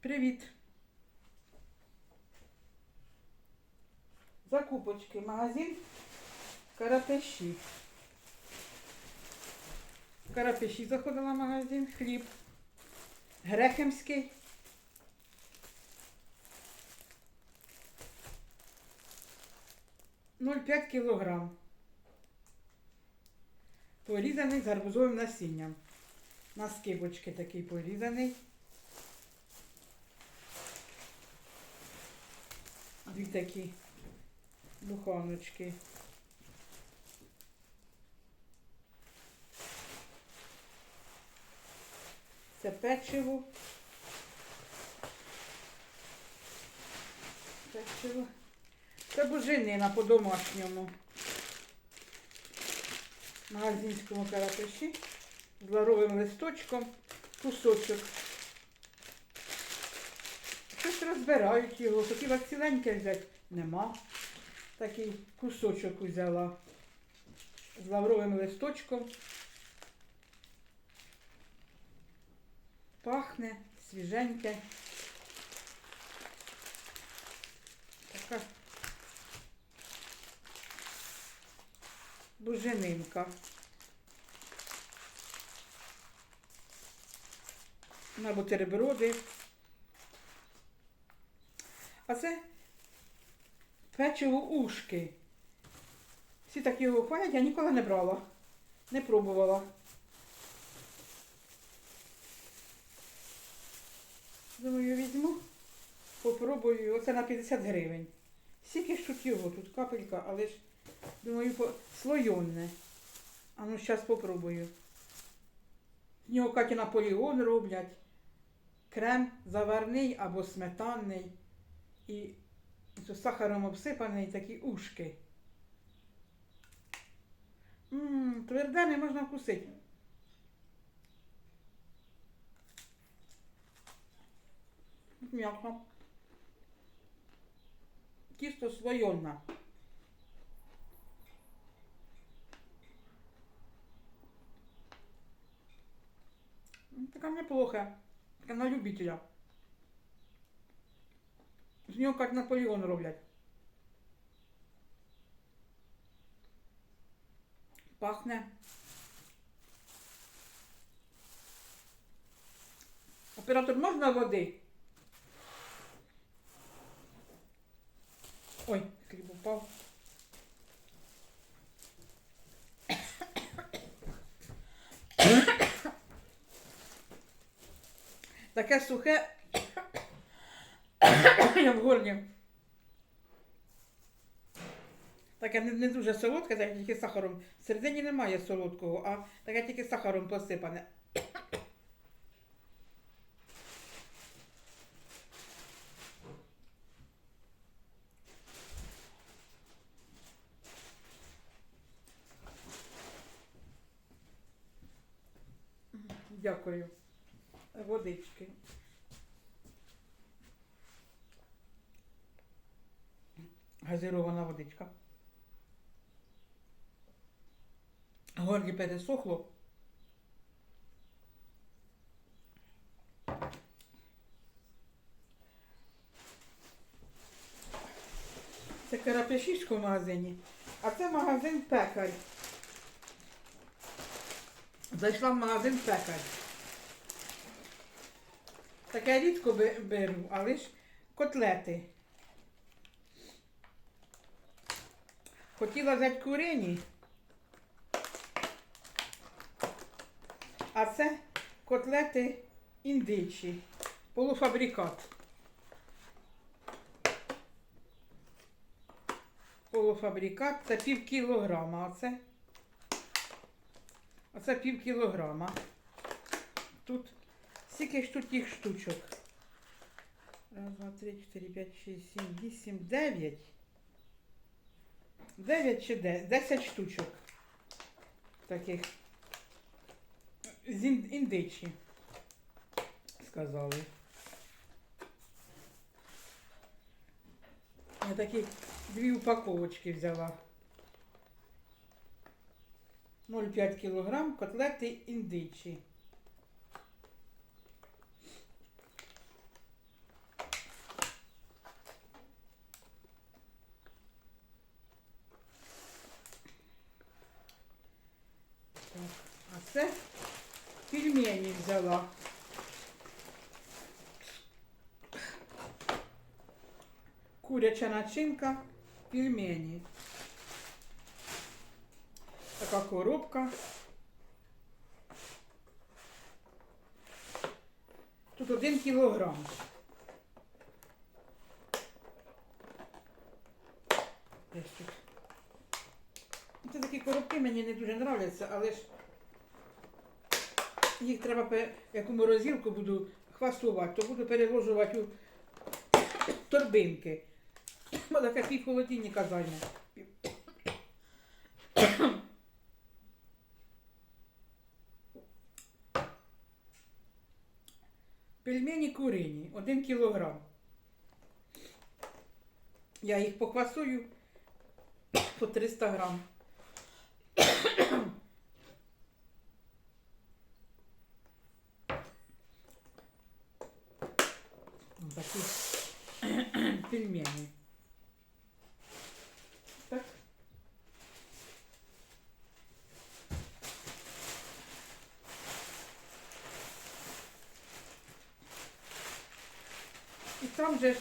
Привіт. Закупочки. Магазин Карапеші. Карапеші заходила в магазин. Хліб. Грехемський. Ноль п'ять кілограм. Порізаний з гарбузовим насінням. На скибочки такий порізаний. Дві такі буханочки. Це печиво. Печиво. Це буженина по-домашньому. Магазинському карапеші з ларовим листочком, кусочок. Щось розбирають його, хотіла ціленьке взяти, нема. Такий кусочок взяла з лавровим листочком. Пахне свіженьке. Така буженинка. На бутерброди. А це печиво ушки. Всі так його хвалять, я ніколи не брала, не пробувала. Думаю, візьму, попробую. Оце на 50 гривень. Скільки ж тут його, тут капелька, але ж, думаю, по... слойонне. А ну, зараз попробую. З нього Каті Наполеон роблять. Крем заварний або сметанний. І з сахаром обсипаний такі ушки. Ммм, тверде не можна вкусити. М'яко. Тісто слойонне. Така неплоха. Така на любителя. Нього як Наполеон роблять. Пахне. Оператор можна води? Ой, хліб упав. Таке сухе. Я в горлі. Таке не, не дуже солодке, таке тільки сахаром. Всередині немає солодкого, а таке тільки сахаром посипане. Дякую. Водички. Газирована водичка. Горлі пересохло. Це Карапешівську в магазині, а це магазин пекар. Зайшла в магазин пекар. Таке рідко беру, але ж котлети. Хотіла взяти курині. А це котлети індичі. Полуфабрикат. Полуфабрикат це пів кілограма. Оце. Оце пів кілограма. Тут скільки ж тут їх штучок? Раз, два, три, чотири, п'ять, шість, сім, вісім, дев'ять. Дев'ять чи де? Десять штучок. Таких. З індичі. Сказали. Я такі дві упаковочки взяла. 0,5 кілограм котлети індичі. Пельмені взяла. Куряча начинка, пельмені. Така коробка. Тут один кілограм. Десь тут. Це такі коробки мені не дуже нравляться, але ж їх треба, пе- як у морозилку буду хвастувати, то буду переложувати у торбинки. Таке пів холодильника займе. Пельмені курині, один кілограм. Я їх поквасую по 300 грам. Ось Такі пельмені. Так. І там же ж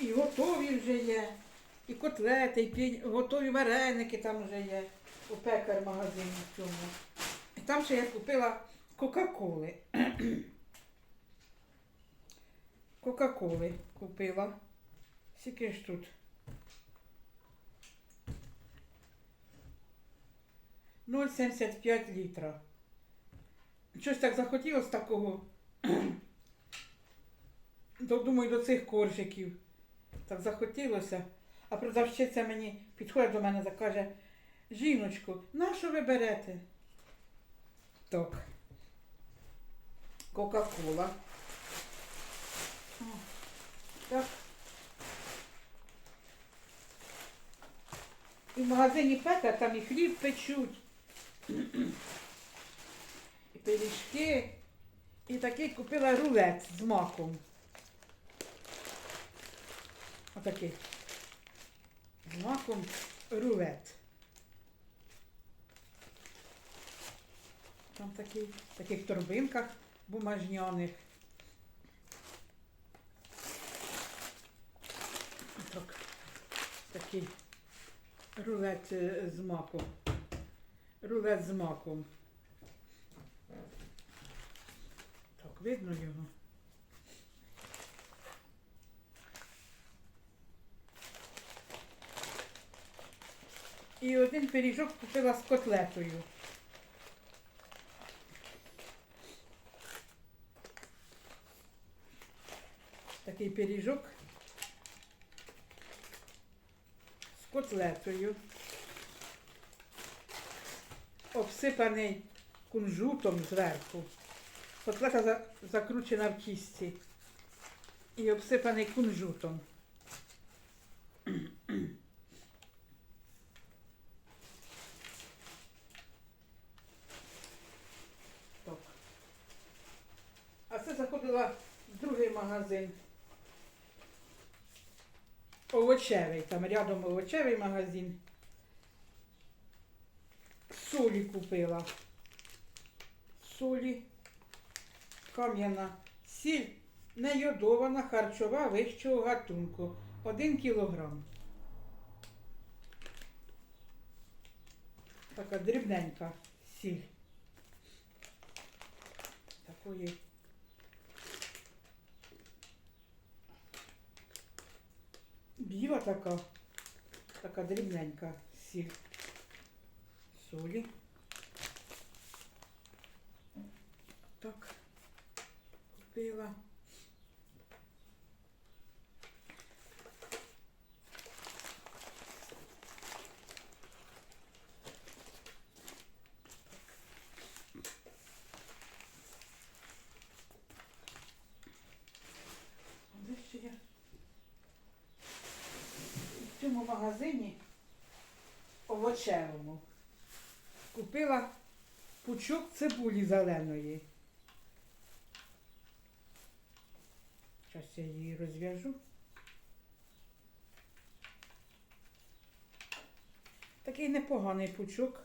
і готові вже є, і котлети, і пінь- готові вареники там вже є у пекар магазині цьому. І там ще я купила Кока-Коли. Кока-Коли купила. Скільки ж тут? 0,75 літра. Щось так захотілося такого. Думаю, до цих коржиків. Так захотілося. А продавщиця мені підходить до мене та каже, жіночку, на що ви берете? Так. Кока-кола. Так. І в магазині Петер там і хліб печуть. І пиріжки. І такий купила рулет з маком. Отакий. З маком рулет. Там такий, в таких торбинках бумажняних. Так, такий рулет е, з маком. Рулет з маком. Так, видно його. І один пиріжок купила з котлетою. Такий пиріжок з котлетою, обсипаний кунжутом зверху. Котлета закручена в тісті і обсипаний кунжутом. А це заходила в другий магазин. Овочевий, там рядом овочевий магазин. Солі купила. Солі, кам'яна, сіль нейодована харчова вищого гатунку. Один кілограм. Така дрібненька сіль. Такої. Біла така, така дрібненька сіль. Солі. Так. Купила. Цьому магазині овочевому купила пучок цибулі зеленої. Зараз я її розв'яжу. Такий непоганий пучок.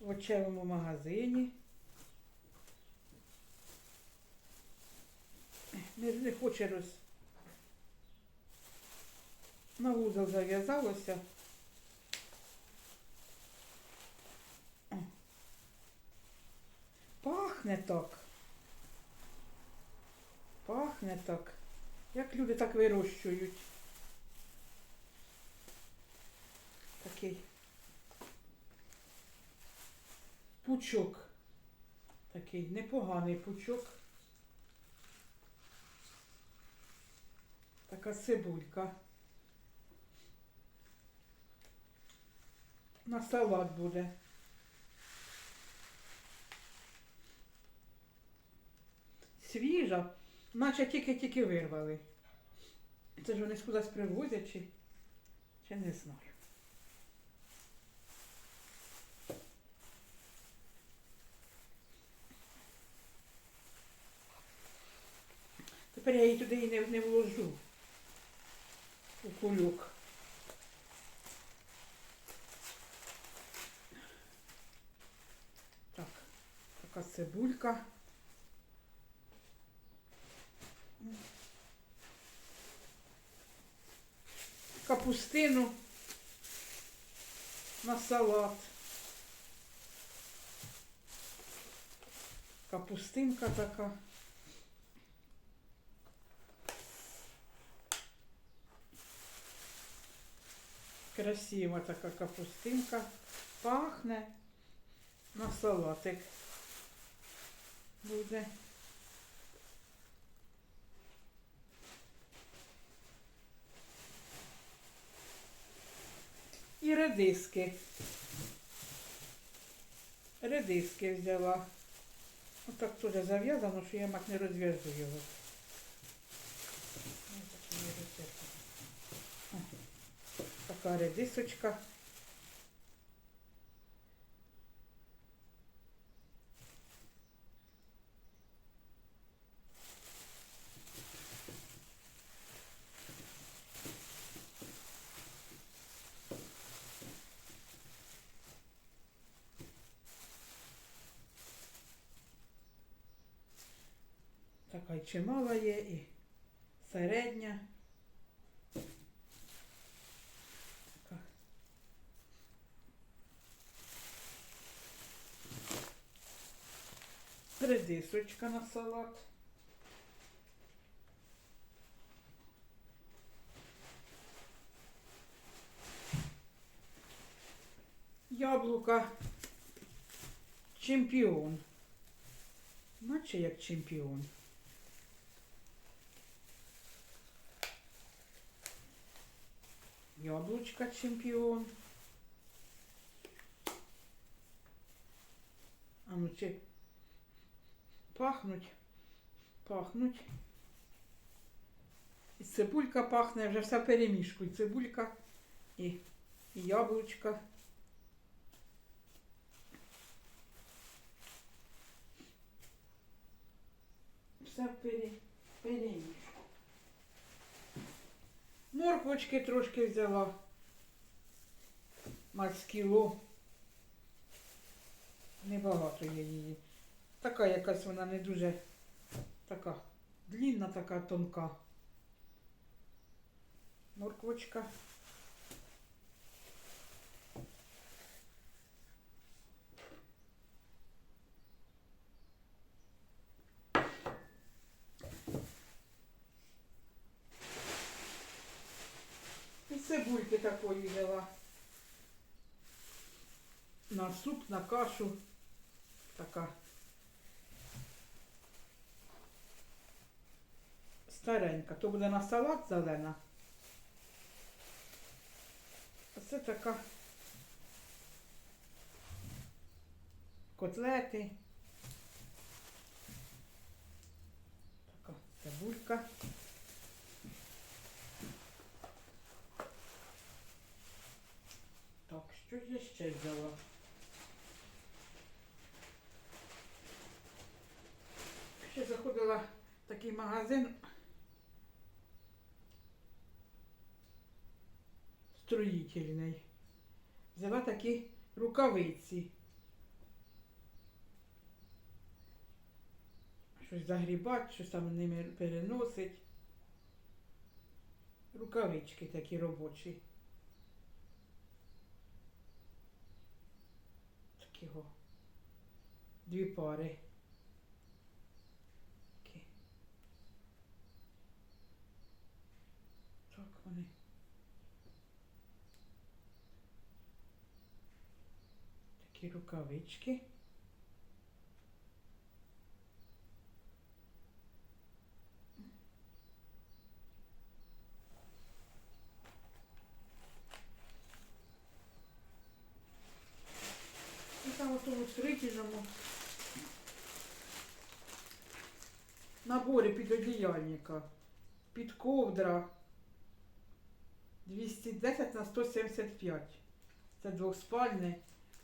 в очевому магазині. Не, не хоче роз. На вузол зав'язалося. Пахне так. Пахне так. Як люди так вирощують. Такий пучок. Такий непоганий пучок. Така цибулька. На салат буде. Свіжа, наче тільки-тільки вирвали. Це ж вони кудись привозять чи, чи не знаю. Тепер я її туди і не, не вложу кульок. Так, така цибулька. Капустину на салат. Капустинка така. Красива така капустинка. Пахне на салатик. Буде. І редиски. Редиски взяла. Отак теж зав'язано, що я мак не розв'яжу його. Така редисочка. Така й чимала є і середня. Така. Редисочка на салат. Яблука. Чемпіон. Наче як чемпіон. Яблучка чемпіон. А ну чи пахнуть, пахнуть. І цибулька пахне, вже все перемішку. І цибулька, і, і яблучка. Все пере, перемішку. Морквочки трошки взяла. Мать кіло. Небагато є її. Така якась вона не дуже така длінна, така тонка. Морквочка. І цибульки такої взяла. На суп, на кашу. Така. Старенька. То буде на салат зелена. А це така котлети. Така цибулька. Так, що я ще взяла? Ще заходила в такий магазин строїтельний. Взяла такі рукавиці. Щось загрібати, щось там ними переносить. Рукавички такі робочі. Такого. Дві пари. Такі рукавички. І там у тому строительному наборі під одіяльника. Під ковдра 210 на 175. Це двохспальне.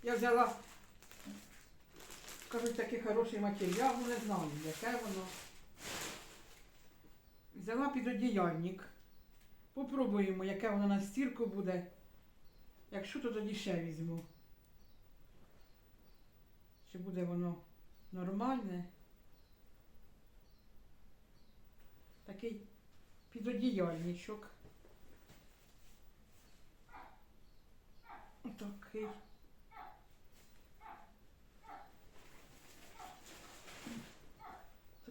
Я взяла, кажуть, такий хороший матеріал, не знаю, яке воно. Взяла під одіяльник. Попробуємо, яке воно на стірку буде. Якщо, то тоді ще візьму. Чи буде воно нормальне? Такий підодіяльничок. Отакий.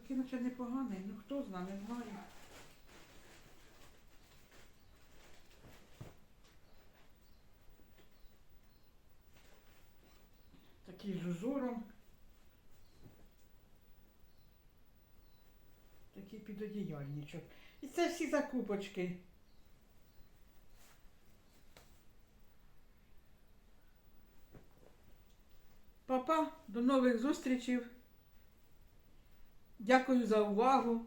Такий наче непоганий, ну хто знає, не знаю. Такий з узором. Такий підодіяльничок. І це всі закупочки. Папа, до нових зустрічей. Дякую за увагу.